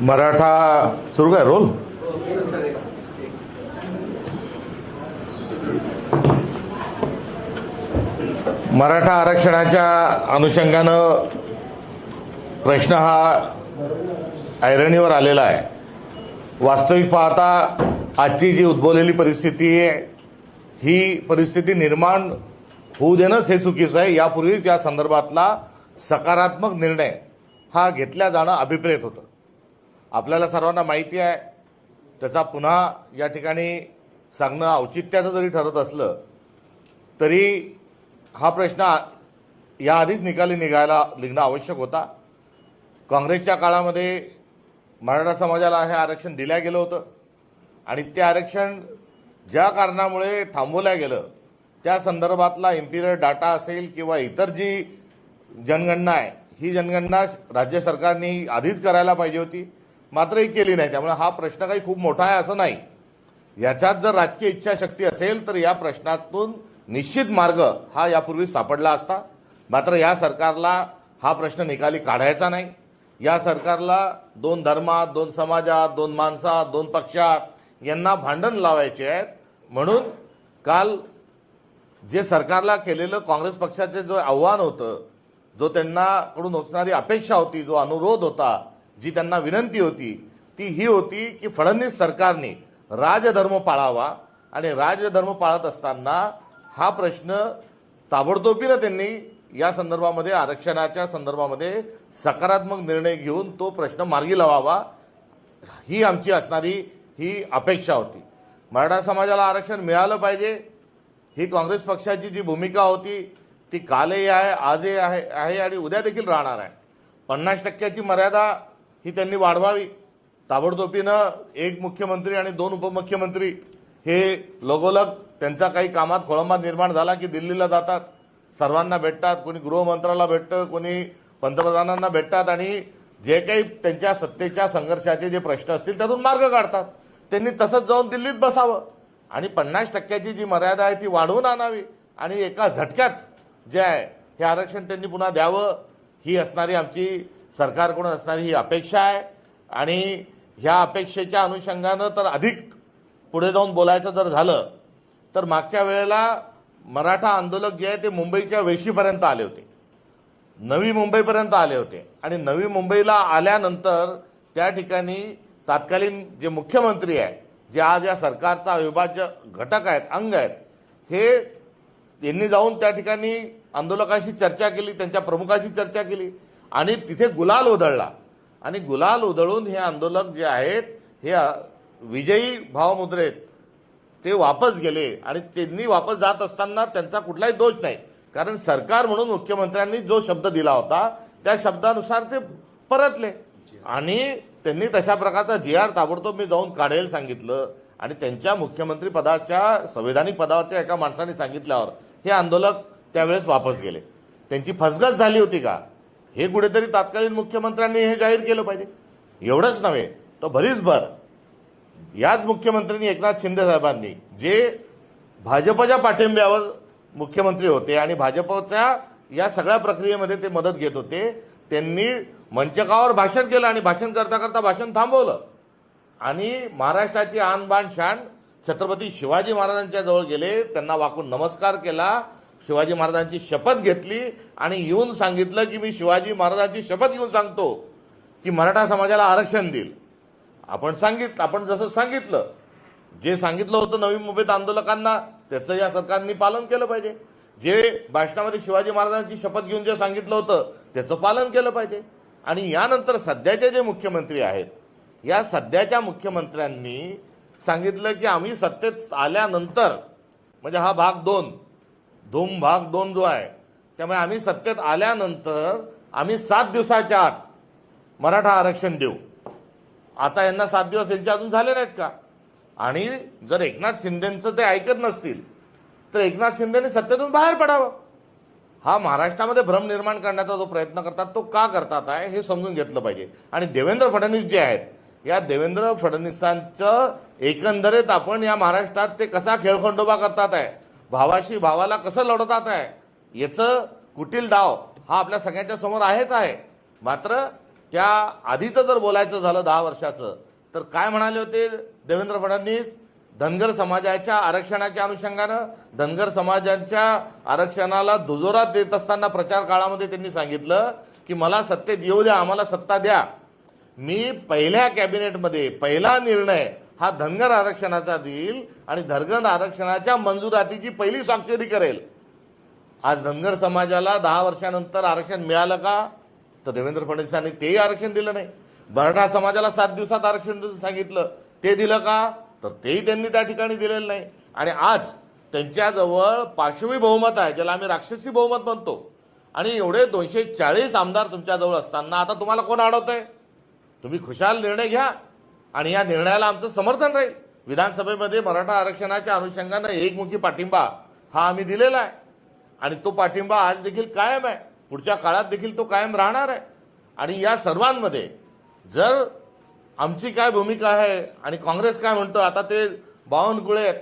मराठा सुरू काय रोल. मराठा आरक्षणाच्या अनुषंगानं प्रश्न हा ऐरणीवर आलेला आहे. वास्तविक पाहता आजची जी उद्भवलेली परिस्थिती आहे ही परिस्थिती निर्माण होऊ देणंच हे चुकीचं आहे. यापूर्वीच या संदर्भातला सकारात्मक निर्णय हा घेतल्या जाणं अभिप्रेत होतं. आपल्याला सर्वांना माहिती आहे. त्याचा पुन्हा या ठिकाणी सांगणं औचित्याचं जरी ठरत असलं तरी हा प्रश्न याआधीच निकाली निघायला निघणं आवश्यक होता. काँग्रेसच्या काळामध्ये मराठा समाजाला हे आरक्षण दिल्या गेलं होतं. आणि ते आरक्षण ज्या कारणामुळे थांबवल्या गेलं त्या संदर्भातला इम्पिरियल डाटा असेल किंवा इतर जी जनगणना आहे ही जनगणना राज्य सरकारने आधीच करायला पाहिजे होती. मात्र ही केली नाही. त्यामुळे हा प्रश्न काही खूप मोठा आहे असं नाही. याच्यात जर राजकीय इच्छाशक्ती असेल तर या प्रश्नातून निश्चित मार्ग हा यापूर्वी सापडला असता. मात्र या सरकारला हा प्रश्न निकाली काढायचा नाही. या सरकारला दोन धर्मात दोन समाजात दोन माणसात दोन पक्षात यांना भांडण लावायचे आहेत. म्हणून काल जे सरकारला केलेलं काँग्रेस पक्षाचे जो आव्हान होतं जो त्यांनाकडून असणारी अपेक्षा होती जो अनुरोध होता जी त्यांना विनंती होती ती ही होती की फडणवीस सरकारने राजधर्म पाळावा आणि राजधर्म पाळत असताना हा प्रश्न ताबडतोबीनं त्यांनी या संदर्भामध्ये आरक्षणाच्या संदर्भामध्ये सकारात्मक निर्णय घेऊन तो प्रश्न मार्गी लावावा ही आमची असणारी ही अपेक्षा होती. मराठा समाजाला आरक्षण मिळालं पाहिजे ही काँग्रेस पक्षाची जी भूमिका होती ती कालही आहे आजही आहे आहे आणि उद्या देखील राहणार आहे. पन्नास टक्क्याची मर्यादा ही त्यांनी वाढवावी. ताबडतोबीनं एक मुख्यमंत्री आणि दोन उपमुख्यमंत्री हे लगोलग त्यांचा काही कामात खोळंबा निर्माण झाला की दिल्लीला जातात. सर्वांना भेटतात कोणी गृहमंत्र्याला भेटतं कोणी पंतप्रधानांना भेटतात आणि जे काही त्यांच्या सत्तेच्या संघर्षाचे जे प्रश्न असतील त्यातून मार्ग काढतात. त्यांनी तसंच जाऊन दिल्लीत बसावं. आणि पन्नास टक्क्याची जी मर्यादा आहे ती वाढवून आणावी. आणि एका झटक्यात जे आहे हे आरक्षण त्यांनी पुन्हा द्यावं ही असणारी आमची सरकारकडून असणारी ही अपेक्षा आहे. आणि ह्या अपेक्षेच्या अनुषंगानं तर अधिक पुढे जाऊन बोलायचं जर झालं तर मागच्या वेळेला मराठा आंदोलक जे आहे ते मुंबईच्या वेशीपर्यंत आले होते. नवी मुंबईपर्यंत आले होते. आणि नवी मुंबईला आल्यानंतर त्या ठिकाणी तात्कालीन जे मुख्यमंत्री आहे जे आज या सरकारचा अविभाज्य घटक आहेत अंग आहेत हे यांनी जाऊन त्या ठिकाणी आंदोलकाशी चर्चा केली त्यांच्या प्रमुखाशी चर्चा केली. आणि तिथे गुलाल उधळला आणि गुलाल उधळून हे आंदोलक जे आहेत हे विजयी भावमुद्रेत ते वापस गेले आणि त्यांनी वापस जात असताना त्यांचा कुठलाही दोष नाही. कारण सरकार म्हणून मुख्यमंत्र्यांनी जो शब्द दिला होता त्या शब्दानुसार ते परतले. आणि त्यांनी तशा प्रकारचा जी आर ताबडतोब मी जाऊन काढेल सांगितलं आणि त्यांच्या मुख्यमंत्री पदाच्या संविधानिक पदावरच्या एका माणसाने सांगितल्यावर हे आंदोलक त्यावेळेस वापस गेले. त्यांची फसगत झाली होती का? हे कुठेतरी तत्कालीन मुख्यमंत्र्यांनी हे जाहीर केलं पाहिजे. एवढंच नव्हे तर भरीसभर याच मुख्यमंत्र्यांनी एकनाथ शिंदे साहेबांनी जे भाजपच्या पाठिंब्यावर मुख्यमंत्री होते आणि भाजपच्या या सगळ्या प्रक्रियेमध्ये ते मदत घेत होते त्यांनी मंचकावर भाषण केलं आणि भाषण करता करता भाषण थांबवलं. आणि महाराष्ट्राची आणबाण शान छत्रपती शिवाजी महाराजांच्या जवळ गेले त्यांना वाकून नमस्कार केला शिवाजी महाराजांची शपथ घेतली आणि येऊन सांगितलं की मी शिवाजी महाराजांची शपथ घेऊन सांगतो की मराठा समाजाला आरक्षण देईल. आपण सांगितलं आपण जसं सांगितलं जे सांगितलं होतं नवी मुंबईत आंदोलकांना त्याचं या सरकारने पालन केलं पाहिजे. जे भाषणामध्ये शिवाजी महाराजांची शपथ घेऊन जे सांगितलं होतं त्याचं पालन केलं पाहिजे. आणि यानंतर सध्याचे जे मुख्यमंत्री आहेत या सध्याच्या मुख्यमंत्र्यांनी सांगितलं की आम्ही सत्तेत आल्यानंतर म्हणजे हा भाग दोन धूम भाग दोन जो आहे. त्यामुळे आम्ही सत्तेत आल्यानंतर आम्ही सात दिवसाच्या आत मराठा आरक्षण देऊ. आता यांना सात दिवस यांचे अजून झाले नाहीत का? आणि जर एकनाथ शिंदेचं ते ऐकत नसतील तर एकनाथ शिंदेने सत्तेतून बाहेर पडावं. हा महाराष्ट्रामध्ये भ्रम निर्माण करण्याचा जो प्रयत्न करतात तो का करतात आहे हे समजून घेतलं पाहिजे. आणि देवेंद्र फडणवीस जे आहेत या देवेंद्र फडणवीसांचं एकंदरीत आपण या महाराष्ट्रात ते कसा खेळखंडोबा करतात आहे भावाशी भावाला कसं लढवतात आहे? याचं कुटील डाव हा आपल्या सगळ्यांच्या समोर आहेच आहे. मात्र त्या आधीचं जर बोलायचं झालं दहा वर्षाचं तर काय म्हणाले होते देवेंद्र फडणवीस? धनगर समाजाच्या आरक्षणाच्या अनुषंगानं धनगर समाजाच्या आरक्षणाला दुजोरा देत असताना प्रचार काळामध्ये त्यांनी सांगितलं की मला सत्तेत येऊ द्या आम्हाला सत्ता द्या. मी पहिल्या कॅबिनेटमध्ये पहिला निर्णय हा धनगर आरक्षणाचा देईल आणि धनगर आरक्षणाच्या मंजुरातीची पहिली स्वाक्षरी करेल. आज धनगर समाजाला दहा वर्षानंतर आरक्षण मिळालं का? तर देवेंद्र फडणवीसांनी तेही आरक्षण दिलं नाही. मराठा समाजाला सात दिवसात आरक्षण सांगितलं. ते दिलं का? तर तेही त्यांनी त्या ठिकाणी दिलेलं नाही. आणि आज त्यांच्याजवळ पाशवी बहुमत आहे ज्याला आम्ही राक्षसी बहुमत म्हणतो. आणि एवढे दोनशे चाळीस आमदार तुमच्याजवळ असताना आता तुम्हाला कोण अडवतंय तुम्ही खुशाल निर्णय घ्या. आणि या निर्णयाला आमचं समर्थन राहील. विधानसभेमध्ये मराठा आरक्षणाच्या अनुषंगानं एकमुखी पाठिंबा हा आम्ही दिलेला आहे. आणि तो पाठिंबा आज देखील कायम आहे. पुढच्या काळात देखील तो कायम राहणार आहे. आणि या सर्वांमध्ये जर आमची काय भूमिका आहे आणि काँग्रेस काय म्हणतो आता ते बावनकुळे आहेत.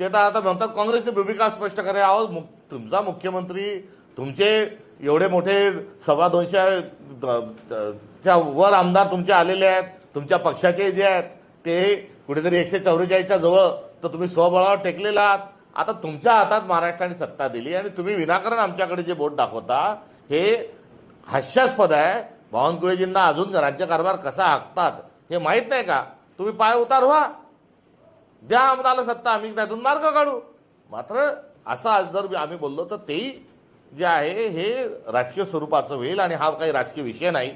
ते तर आता म्हणतात काँग्रेसची भूमिका स्पष्ट करे अहो मु- तुमचा मुख्यमंत्री तुमचे एवढे मोठे सव्वा दोनशे च्या वर आमदार तुमचे आलेले आहेत. तुमच्या पक्षाचे जे आहेत ते कुठेतरी एकशे चौवेचाळीसच्या जवळ तर तुम्ही स्वबळावर टेकलेला आहात. आता तुमच्या हातात महाराष्ट्राने सत्ता दिली आणि तुम्ही विनाकारण आमच्याकडे जे बोट दाखवता हे हास्यास्पद आहे. बावनकुळेजींना अजून राज्य कारभार कसा हाकतात हे माहीत नाही का? तुम्ही पाय उतार व्हा द्या आम्हाला सत्ता आम्ही त्यातून मार्ग काढू. मात्र असं आज जर आम्ही बोललो तर तेही जे आहे हे राजकीय स्वरूपाचं होईल आणि हा काही राजकीय विषय नाही.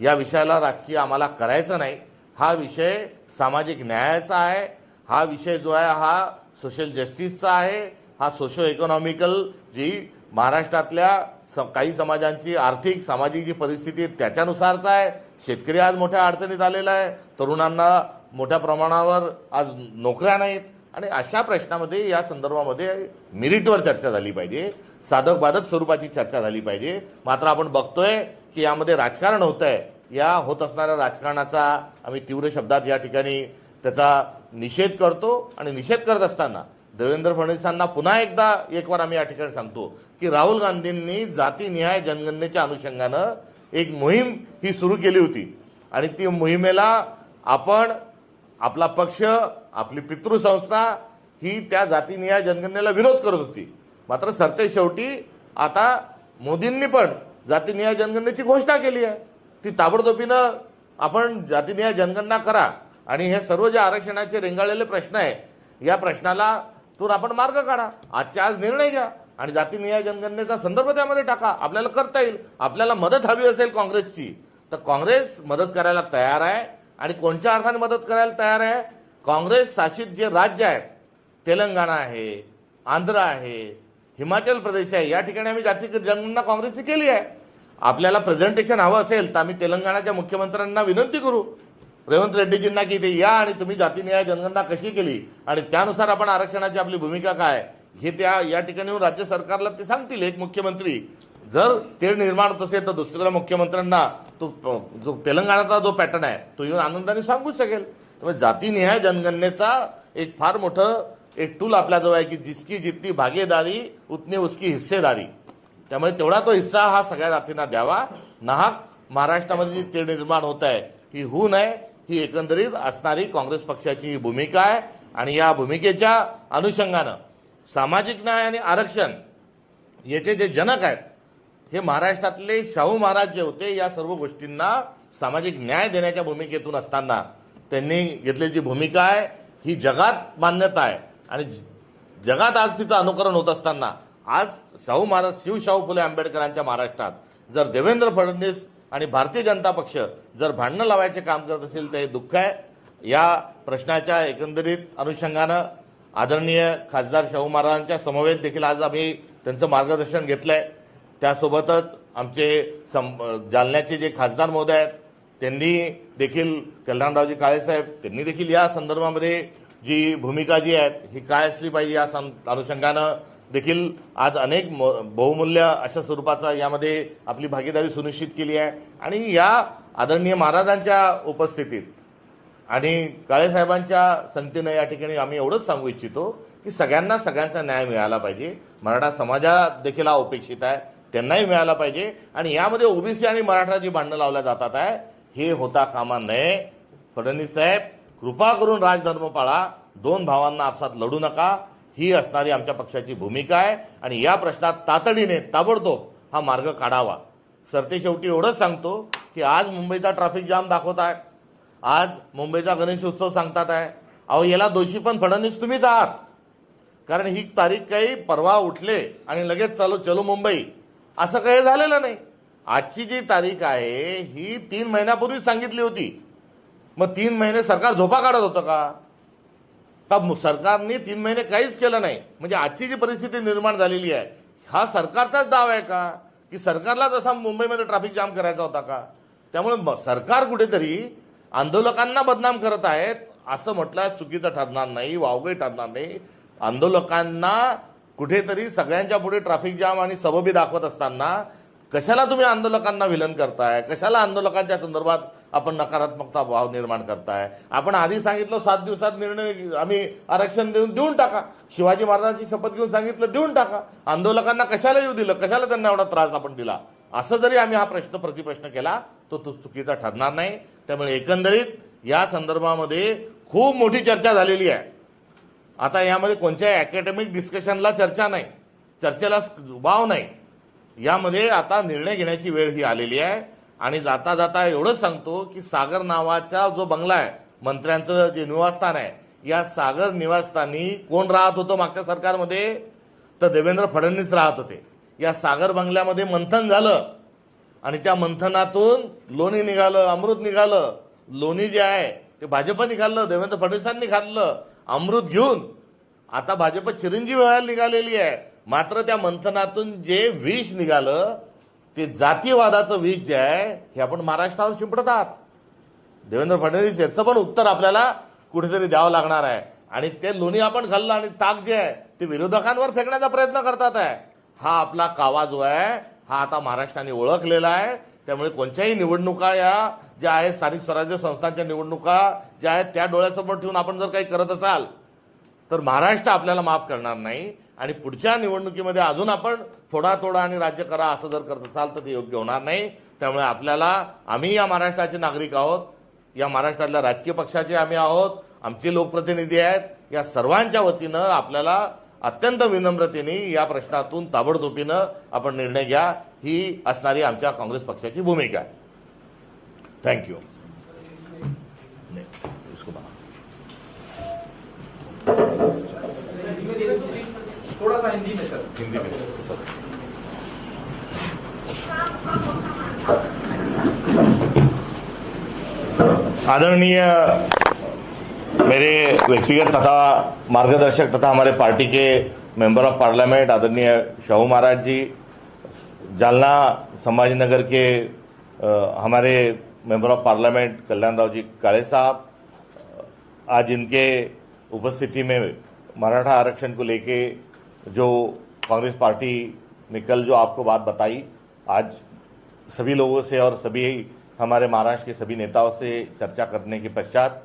या विषयाला राजकीय आम्हाला करायचं नाही. हा विषय सामाजिक न्यायाचा आहे. हा विषय जो आहे हा सोशल जस्टिसचा आहे. हा सोशो इकॉनॉमिकल जी महाराष्ट्रातल्या स- काही समाजांची आर्थिक सामाजिक जी परिस्थिती त्याच्यानुसारचा आहे. शेतकरी आज मोठ्या अडचणीत आलेला आहे. तरुणांना मोठ्या प्रमाणावर आज नोकऱ्या नाहीत. आणि अशा प्रश्नामध्ये या संदर्भामध्ये मिरिटवर चर्चा झाली पाहिजे. साधक बाधक स्वरूपाची चर्चा झाली पाहिजे. मात्र आपण बघतोय की यामध्ये राजकारण होत आहे या होत असणाऱ्या राजकारणाचा आम्ही तीव्र शब्दात या ठिकाणी त्याचा निषेध करतो आणि निषेध करत असताना देवेंद्र फडणवीसांना पुन्हा एकदा एक वार आम्ही या ठिकाणी सांगतो की राहुल गांधींनी जातीनिहाय जनगणनेच्या अनुषंगानं एक मोहीम ही सुरू केली होती. आणि ती मोहिमेला आपण आपला पक्ष आपली पितृसंस्था ही त्या जातीनिहाय जनगणनेला विरोध करत होती. मात्र सरते शेवटी आता मोदींनी पण जातीनिहाय जनगणनेची घोषणा केली आहे. ती ताबडतोबीनं आपण जातीनिहाय जनगणना करा आणि हे सर्व जे आरक्षणाचे रेंगाळलेले प्रश्न आहे या प्रश्नाला तून आपण मार्ग काढा. आजच्या आज निर्णय घ्या आणि जातीनिहाय जनगणनेचा संदर्भ त्यामध्ये टाका. आपल्याला करता येईल. आपल्याला मदत हवी असेल काँग्रेसची तर काँग्रेस मदत करायला तयार आहे आणि कोणत्या अर्थाने मदत करायला तयार आहे? काँग्रेस शासित जे राज्य आहेत तेलंगणा आहे आंध्र आहे हिमाचल प्रदेश आहे या ठिकाणी आम्ही जाती जनगणना काँग्रेसने केली आहे. आपल्याला प्रेझेंटेशन हवं असेल तर आम्ही तेलंगणाच्या मुख्यमंत्र्यांना विनंती करू. रेवंत रेड्डीजींना की ते या आणि तुम्ही जातीनिहाय जनगणना कशी केली आणि त्यानुसार आपण आरक्षणाची आपली भूमिका काय हे त्या या ठिकाणी येऊन राज्य सरकारला ते सांगतील. एक मुख्यमंत्री जर ते निर्माण होत असेल तर दुसऱ्या मुख्यमंत्र्यांना तो जो तेलंगणाचा जो पॅटर्न आहे तो येऊन आनंदाने सांगू शकेल. त्यामुळे जातीनिहाय जनगणनेचा एक फार मोठं एक टूल आपल्याजवळ आहे की जिसकी जितकी भागीदारी उतनी उसकी हिस्सेदारी. त्यामुळे तेवढा तो हिस्सा हा सगळ्या जातींना द्यावा. नाहक महाराष्ट्रामध्ये जी ते निर्माण होत आहे ही होऊ नये. ही एकंदरीत असणारी काँग्रेस पक्षाची ही भूमिका आहे. आणि या भूमिकेच्या अनुषंगानं सामाजिक न्याय आणि आरक्षण याचे जे जनक आहेत हे महाराष्ट्रातले शाहू महाराज जे होते या सर्व गोष्टींना सामाजिक न्याय देण्याच्या भूमिकेतून असताना त्यांनी घेतलेली जी भूमिका आहे ही जगात मान्यता आहे. आणि जगात आज तिचं अनुकरण होत असताना आज शाहू महाराज शिवशाहू फुले आंबेडकरांच्या महाराष्ट्रात जर देवेंद्र फडणवीस आणि भारतीय जनता पक्ष जर भांडणं लावायचे काम करत असेल तर हे दुःख आहे. या प्रश्नाच्या एकंदरीत अनुषंगानं आदरणीय खासदार शाहू महाराजांच्या समवेत देखील आज आम्ही त्यांचं मार्गदर्शन घेतलंय. त्यासोबतच आमचे सं जालन्याचे जे खासदार महोदय आहेत त्यांनी देखील कल्याणरावजी काळेसाहेब त्यांनी देखील या संदर्भामध्ये जी भूमिका जी आहे ही काय असली पाहिजे या सं- अनुषंगानं देखील आज अनेक म- बहुमूल्य अशा स्वरूपाचा यामध्ये आपली भागीदारी सुनिश्चित केली आहे. आणि या आदरणीय महाराजांच्या उपस्थितीत आणि काळेसाहेबांच्या संगतीनं या ठिकाणी आम्ही एवढंच सांगू इच्छितो की सगळ्यांना सगळ्यांचा न्याय मिळाला पाहिजे. मराठा समाजात देखील हा अपेक्षित आहे त्यांनाही मिळाला पाहिजे. आणि यामध्ये ओबीसी आणि मराठा जी भांडणं लावल्या जातात आहे. हे होता कामा नये. फडणवीस साहेब कृपा करून राजधर्म पाळा दोन भावांना आपसात लढू नका. ही असणारी आमच्या पक्षाची भूमिका आहे आणि या प्रश्नात तातडीने ताबडतोब हा मार्ग काढावा. सरते शेवटी एवढंच सांगतो की आज मुंबईचा ट्रॅफिक जाम दाखवत आहे. आज मुंबईचा गणेश उत्सव सांगतात आहे. अहो याला दोषी पण फडणवीस तुम्हीच आहात. कारण ही तारीख काही परवा उठले आणि लगेच चालू चलो मुंबई. असं काही झालेलं नाही. आजची जी तारीख आहे ही तीन महिन्यापूर्वीच सांगितली होती. मग तीन महिने सरकार झोपा काढत होतं का? का सरकारने तीन महिने काहीच केलं नाही? म्हणजे आजची जी परिस्थिती निर्माण झालेली आहे हा सरकारचाच दाव आहे का? की सरकारला जसा मुंबईमध्ये ट्रॅफिक जाम करायचा होता का? त्यामुळे सरकार कुठेतरी आंदोलकांना बदनाम करत आहेत असं म्हटलं चुकीचं ठरणार नाही वावगळी ठरणार नाही. आंदोलकांना कुठेतरी सगळ्यांच्या पुढे ट्रॅफिक जाम आणि सबबी दाखवत असताना कशाला तुम्ही आंदोलकांना विलन करताय? कशाला आंदोलकांच्या संदर्भात आपण नकारात्मकता भाव निर्माण करताय? आपण आधी सांगितलं सात दिवसात निर्णय आम्ही आरक्षण देऊन देऊन टाका. शिवाजी महाराजांची शपथ घेऊन सांगितलं देऊन टाका. आंदोलकांना कशाला येऊ दिलं? कशाला त्यांना एवढा त्रास आपण दिला? असं जरी आम्ही हा प्रश्न प्रतिप्रश्न केला तो तो चुकीचा ठरणार नाही. त्यामुळे एकंदरीत या संदर्भामध्ये खूप मोठी चर्चा झालेली आहे. आता यामध्ये कोणत्याही अकॅडमिक डिस्कशनला चर्चा नाही. चर्चेला वाव नाही. यामध्ये आता निर्णय घेण्याची वेळ ही आलेली आहे. आणि जाता जाता एवढंच सांगतो की सागर नावाचा जो बंगला आहे मंत्र्यांचं जे निवासस्थान आहे या सागर निवासस्थानी कोण राहत होतं मागच्या सरकारमध्ये? तर देवेंद्र फडणवीस राहत होते. या सागर बंगल्यामध्ये मंथन झालं. आणि त्या मंथनातून लोणी निघालं अमृत निघालं. लोणी जे आहे ते भाजपने खाल्लं देवेंद्र फडणवीसांनी खाल्लं अमृत घेऊन. आता भाजप चिरंजीव व्हायला निघालेली आहे. मात्र त्या मंथनातून जे विष निघालं ते जातीवादाचं विष जे आहे हे आपण महाराष्ट्रावर शिंपडत आहात. देवेंद्र फडणवीस याचं पण उत्तर आपल्याला कुठेतरी द्यावं लागणार आहे. आणि ते लोणी आपण खाल्लं आणि ताक जे आहे ते विरोधकांवर फेकण्याचा प्रयत्न करतात आहे. हा आपला कावा जो आहे हा आता महाराष्ट्राने ओळखलेला आहे. त्यामुळे कोणत्याही निवडणुका या ज्या आहेत स्थानिक स्वराज्य संस्थांच्या निवडणुका ज्या आहेत त्या डोळ्यासमोर ठेवून आपण जर काही करत असाल तर महाराष्ट्र आपल्याला माफ करणार नाही. आणि पुढच्या निवडणुकीमध्ये अजून आपण थोडा थोडा आणि राज्य करा असं जर करत असाल तर ते योग्य होणार नाही. त्यामुळे आपल्याला आम्ही या महाराष्ट्राचे नागरिक आहोत या महाराष्ट्रातल्या राजकीय पक्षाचे आम्ही आहोत आमचे लोकप्रतिनिधी आहेत या सर्वांच्या वतीनं आपल्याला अत्यंत विनम्रतेने या प्रश्नातून ताबडतोबीनं आपण निर्णय घ्या. ही असणारी आमच्या काँग्रेस पक्षाची भूमिका आहे. थँक्यू थोड़ा सा हिंदी में सर। हिंदी में। आदरणीय मेरे व्यक्तिगत तथा मार्गदर्शक तथा हमारे पार्टी के मेंबर ऑफ़ पार्लियामेंट आदरणीय शाहू महाराज जी जालना संभाजीनगर के अ, हमारे member of parliament Kalyanrao ji Kale साहब आज इनके उपस्थिति में मराठा आरक्षण को लेके जो कांग्रेस पार्टी ने कल जो आपको बात बताई, आज सभी लोगों से और सभी हमारे महाराष्ट्र के सभी नेताओं से चर्चा करने के पश्चात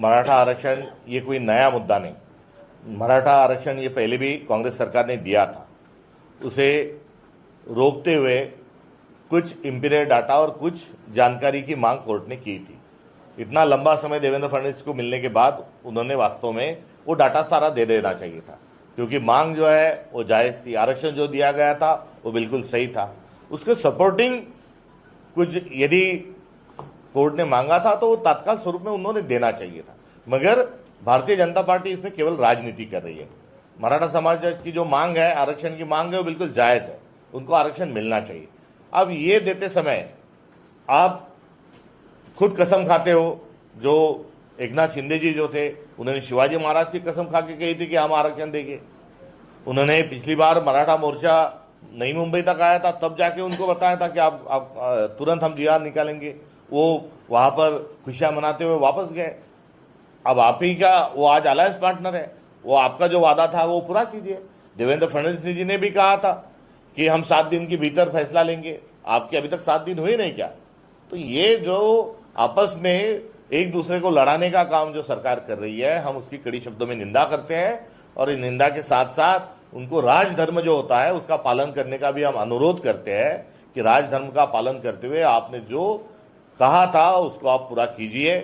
मराठा आरक्षण ये कोई नया मुद्दा नहीं। मराठा आरक्षण ये पहले भी कांग्रेस सरकार ने दिया था। उसे रोकते हुए कुछ इम्पीरियर डाटा और कुछ जानकारी की मांग कोर्ट ने की थी। इतना लंबा समय देवेंद्र फडणवीस को मिलने के बाद उन्होंने वास्तव में वो डाटा सारा दे देना चाहिए था। क्योंकि मांग जो है, वो जायज़ थी। आरक्षण जो दिया गया था, वो बिल्कुल सही था। उसके सपोर्टिंग कुछ यदि कोर्ट ने मांगा था तो वो तत्काल स्वरूप में उन्होंने देना चाहिए था। मगर भारतीय जनता पार्टी इसमें केवल राजनीति कर रही है। मराठा समाज की जो मांग है, आरक्षण की मांग है, वो बिल्कुल जायज़ है। उनको आरक्षण मिलना चाहिए। अब ये देते समय आप खुद कसम खाते हो, जो एकनाथ शिंदे जी जो थे उन्होंने शिवाजी महाराज की कसम खा के कही थी कि हम आरक्षण देंगे। उन्होंने पिछली बार मराठा मोर्चा नई मुंबई तक आया था तब जाके उनको बताया था कि आप, आप तुरंत हम जीआर निकालेंगे। वो वहाँ पर खुशियाँ मनाते हुए वापस गए। अब आप ही का वो आज अलायंस पार्टनर है। वो आपका जो वादा था वो पूरा कीजिए। देवेंद्र फडणवीस जी ने भी कहा था कि हम सात दिन के भीतर फैसला लेंगे। आपके अभी तक सात दिन हुए नहीं क्या? तो ये जो आपस में एक दूसरे को लड़ाने का काम जो सरकार कर रही है, हम उसकी कड़ी शब्दों में निंदा करते हैं और इन निंदा के साथ साथ उनको राजधर्म जो होता है, उसका पालन करने का भी हम अनुरोध करते हैं कि राजधर्म का पालन करते हुए आपने जो कहा था, उसको आप पूरा कीजिए।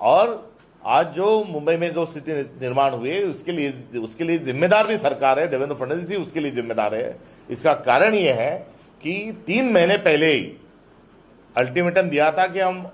और आज जो मुंबई में जो स्थिति निर्माण हुई है उसके लिए उसके लिए जिम्मेदार भी सरकार है, देवेंद्र फडणवीस जी उसके लिए जिम्मेदार है। इसका कारण यह है कि तीन महीने पहले ही अल्टीमेटम दिया था कि हम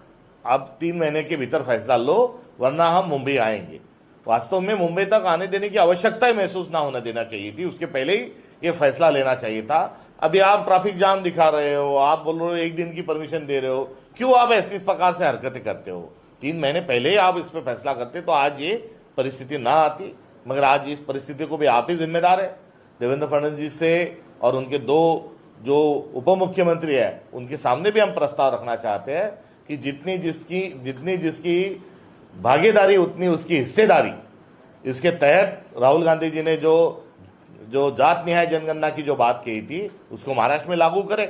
अब तीन महीने के भीतर फैसला लो, वरना हम मुंबई आएँगे। वास्तव में मुंबई तक आने देने की आवश्यकता ही महसूस ना होने देना चाहिए थी। उसके पहले ही ये फैसला लेना चाहिए था। अभी आप ट्रैफ़िक जाम दिखा रहे हो, आप बोल रहे हो एक दिन की परमिशन दे रहे हो, क्यों आप ऐसी इस प्रकार से हरकतें करते हो? तीन महीने पहले ही आप इस पर फैसला करते तो आज ये परिस्थिति ना आती। मगर आज इस परिस्थिति को भी आप ही जिम्मेदार है। देवेंद्र फडणवीस से और उनके दो, जो उप मुख्यमंत्री है, उनके सामने भी हम प्रस्ताव रखना चाहते हैं कि जितनी जिसकी जितनी जिसकी भागीदारी, उतनी उसकी हिस्सेदारी। इसके तहत राहुल गांधी जी ने जो जो जात न्याय जनगणना की जो बात कही थी, उसको महाराष्ट्र में लागू करें।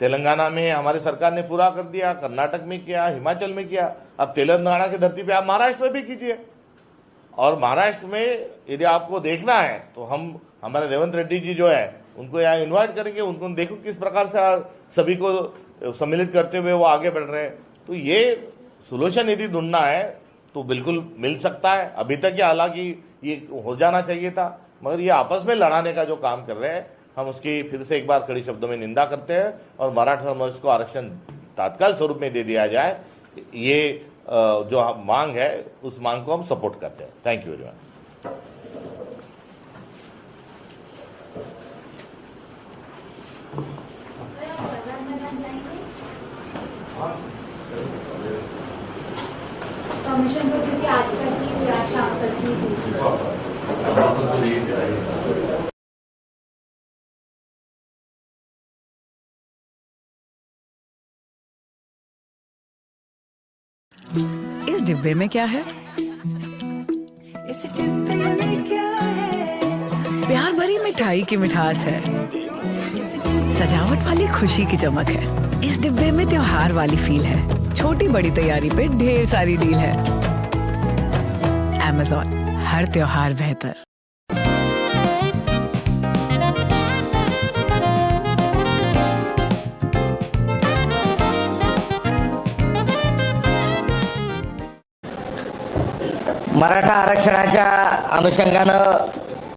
तेलंगाना में हमारी सरकार ने पूरा कर दिया, कर्नाटक में किया, हिमाचल में किया। अब तेलंगाना की धरती पे आप महाराष्ट्र में भी कीजिए। और महाराष्ट्र में यदि आपको देखना है तो हम, हमारे रेवंत रेड्डी जी जो है, उनको यहाँ इन्वाइट करेंगे, उनको देखो किस प्रकार से सभी को सम्मिलित करते हुए वो आगे बढ़ रहे हैं। तो ये सोल्यूशन यदि ढूंढना है तो बिल्कुल मिल सकता है। अभी तक ये हालाँकि ये हो जाना चाहिए था, मगर ये आपस में लड़ाने का जो काम कर रहे हैं, हम उसकी फिर से एक बार कड़ी शब्दों में निंदा करते हैं और मराठा समाज को आरक्षण तात्काल स्वरूप में दे दिया जाए। ये जो मांग है, उस मांग को हम सपोर्ट करते हैं। Thank you very much commission तो क्योंकि आज तक ही हुई आज शाम तक ही हुई इस डिब्बे में क्या है? इस डिब्बे में क्या है? प्यार भरी मिठाई की मिठास है। सजावट वाली खुशी की चमक है। इस डिब्बे में त्योहार वाली फील है। छोटी बड़ी तैयारी पे ढेर सारी डील है। Amazon हर त्योहार बेहतर। मराठा आरक्षणाच्या अनुषंगानं